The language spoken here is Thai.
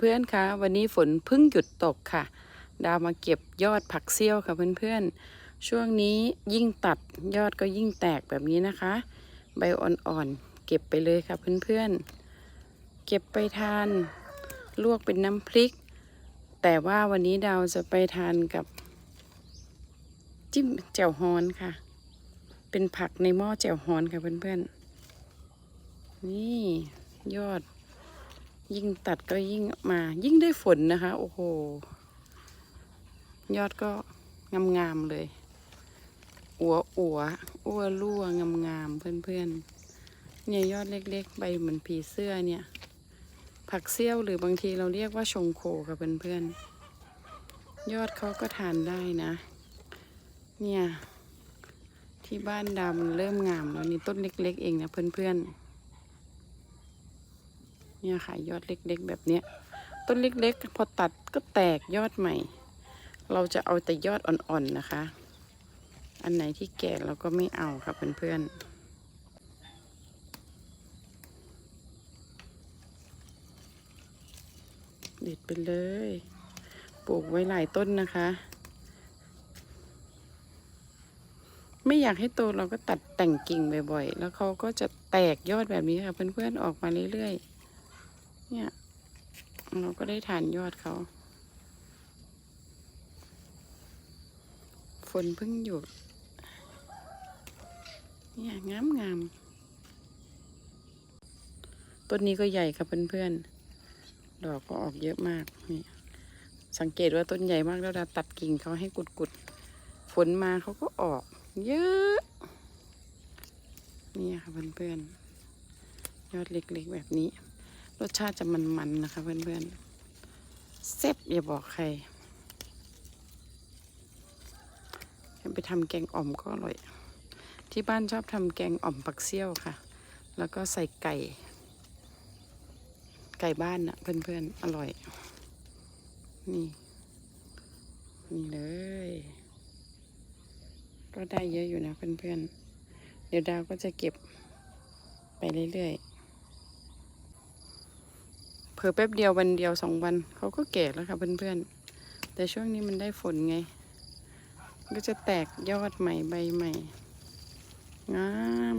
เพื่อนๆคะวันนี้ฝนเพิ่งหยุดตกค่ะ ดาวมาเก็บยอดผักเซี่ยวค่ะเพื่อนๆ ช่วงนี้ยิ่งตัดยอดก็ยิ่งแตกแบบนี้นะคะ ใบอ่อนๆเก็บไปเลยค่ะเพื่อนๆ เก็บไปทาน ลวกเป็นน้ำพริก แต่ว่าวันนี้ดาวจะไปทานกับ จิ้มแจ่วฮอนค่ะ เป็นผักในหม้อแจ่วฮอนค่ะเพื่อนๆ นี่ยอด ยิ่งตัดก็ยิ่งมา ยิ่งได้ฝนนะคะ โอ้โห ยอดก็งามๆเลย อัวอัวอ้วรั่วงามๆเพื่อนๆ เนี่ยยอดเล็กๆ ใบเหมือนผีเสื้อเนี่ย ผักเซี่ยวหรือบางทีเราเรียกว่าชงโคค่ะเพื่อนๆ ยอดเขาก็ทานได้นะ เนี่ย ที่บ้านดาวมันเริ่มงามแล้วนี่ต้นเล็ก ๆ เองนะเพื่อนๆ เนี่ยค่ะยอดเล็กๆแบบเนี้ย ต้นเล็กๆ พอตัดก็แตกยอดใหม่ เราจะเอาแต่ยอดอ่อนๆนะคะ อันไหนที่แก่เราก็ไม่เอาค่ะเพื่อนๆเด็ดไปเลย ปลูกไว้หลายต้นนะคะ ไม่อยากให้โตเราก็ตัดแต่งกิ่งบ่อยๆ แล้วเขาก็จะแตกยอดแบบนี้ค่ะเพื่อนๆ ออกมาเรื่อยๆ เนี่ย เราก็ได้ทานยอดเขา ฝนเพิ่งหยุด เนี่ยงามงามๆต้นนี้ก็ใหญ่ครับเพื่อนๆ ดอกก็ออกเยอะมากนี่สังเกตว่าต้นใหญ่มากแล้วเราตัดกิ่งเขาให้กุดๆ ฝนมาเขาก็ออก เยอะ นี่ค่ะเพื่อนๆ ยอดเล็กๆแบบนี้ รสชาติจะมันๆนะคะเพื่อนๆเซ็บอย่าบอกใครไปทำแกงอ่อมก็อร่อย ที่บ้านชอบทำแกงอ่อมปักเซี่ยวค่ะ แล้วก็ใส่ไก่ ไก่บ้านนะ่ะเพื่อนๆ อร่อย นี่ นี่เลย ก็ได้เยอะอยู่นะเพื่อนๆ เดี๋ยวดาวก็จะเก็บไปเรื่อยๆ อแป๊บเดียววันเดียวสองวันเขาก็แก่แล้วค่ะเพื่อนๆ แต่ช่วงนี้มันได้ฝนไง ก็จะแตกยอดใหม่ใบใหม่งาม